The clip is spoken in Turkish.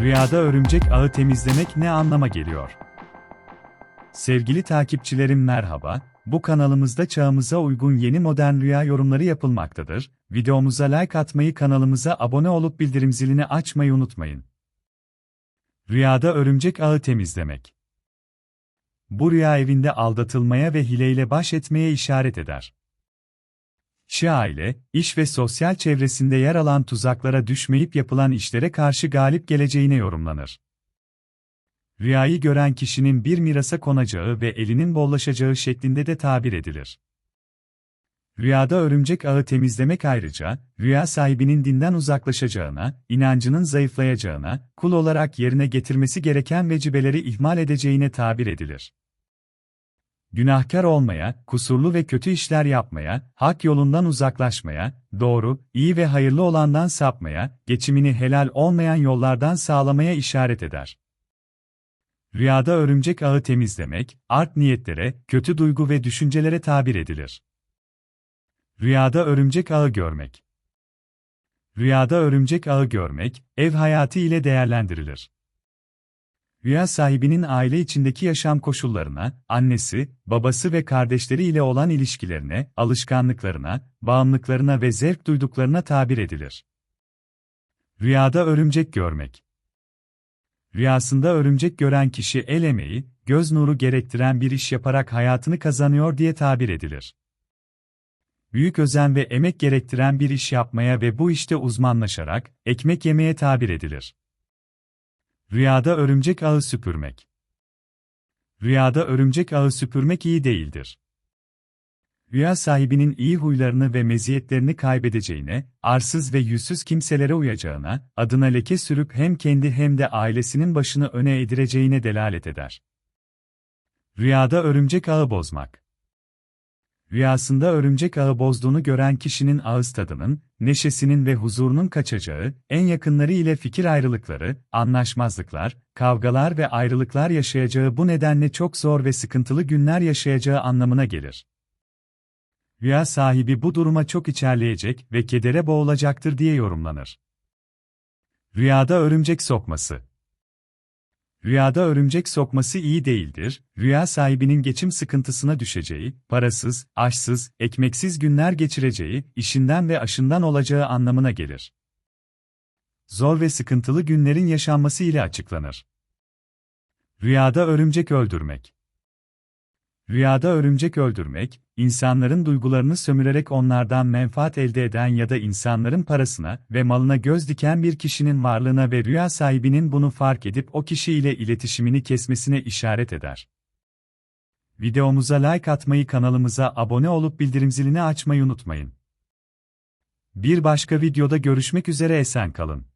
Rüyada örümcek ağı temizlemek ne anlama geliyor? Sevgili takipçilerim merhaba, bu kanalımızda çağımıza uygun yeni modern rüya yorumları yapılmaktadır. Videomuza like atmayı kanalımıza abone olup bildirim zilini açmayı unutmayın. Rüyada örümcek ağı temizlemek. Bu rüya evinde aldatılmaya ve hileyle baş etmeye işaret eder. Kişi aile, iş ve sosyal çevresinde yer alan tuzaklara düşmeyip yapılan işlere karşı galip geleceğine yorumlanır. Rüyayı gören kişinin bir mirasa konacağı ve elinin bollaşacağı şeklinde de tabir edilir. Rüyada örümcek ağı temizlemek ayrıca, rüya sahibinin dinden uzaklaşacağına, inancının zayıflayacağına, kul olarak yerine getirmesi gereken vecibeleri ihmal edeceğine tabir edilir günahkar olmaya, kusurlu ve kötü işler yapmaya, hak yolundan uzaklaşmaya, doğru, iyi ve hayırlı olandan sapmaya, geçimini helal olmayan yollardan sağlamaya işaret eder. Rüyada örümcek ağı temizlemek, art niyetlere, kötü duygu ve düşüncelere tabir edilir. Rüyada örümcek ağı görmek. Rüyada örümcek ağı görmek, ev hayatı ile değerlendirilir. Rüya sahibinin aile içindeki yaşam koşullarına, annesi, babası ve kardeşleri ile olan ilişkilerine, alışkanlıklarına, bağımlılıklarına ve zevk duyduklarına tabir edilir. Rüyada örümcek görmek. Rüyasında örümcek gören kişi el emeği, göz nuru gerektiren bir iş yaparak hayatını kazanıyor diye tabir edilir. Büyük özen ve emek gerektiren bir iş yapmaya ve bu işte uzmanlaşarak, ekmek yemeye tabir edilir. Rüyada örümcek ağı süpürmek. Rüyada örümcek ağı süpürmek iyi değildir. Rüya sahibinin iyi huylarını ve meziyetlerini kaybedeceğine, arsız ve yüzsüz kimselere uyacağına, adına leke sürüp hem kendi hem de ailesinin başını öne edireceğine delalet eder. Rüyada örümcek ağı bozmak. Rüyasında örümcek ağı bozduğunu gören kişinin ağız tadının, neşesinin ve huzurunun kaçacağı, en yakınları ile fikir ayrılıkları, anlaşmazlıklar, kavgalar ve ayrılıklar yaşayacağı bu nedenle çok zor ve sıkıntılı günler yaşayacağı anlamına gelir. Rüya sahibi bu duruma çok içerleyecek ve kedere boğulacaktır diye yorumlanır. Rüyada örümcek sokması Rüyada örümcek sokması iyi değildir, rüya sahibinin geçim sıkıntısına düşeceği, parasız, aşsız, ekmeksiz günler geçireceği, işinden ve aşından olacağı anlamına gelir. Zor ve sıkıntılı günlerin yaşanması ile açıklanır. Rüyada örümcek öldürmek Rüyada örümcek öldürmek, insanların duygularını sömürerek onlardan menfaat elde eden ya da insanların parasına ve malına göz diken bir kişinin varlığına ve rüya sahibinin bunu fark edip o kişiyle iletişimini kesmesine işaret eder. Videomuza like atmayı kanalımıza abone olup bildirim zilini açmayı unutmayın. Bir başka videoda görüşmek üzere esen kalın.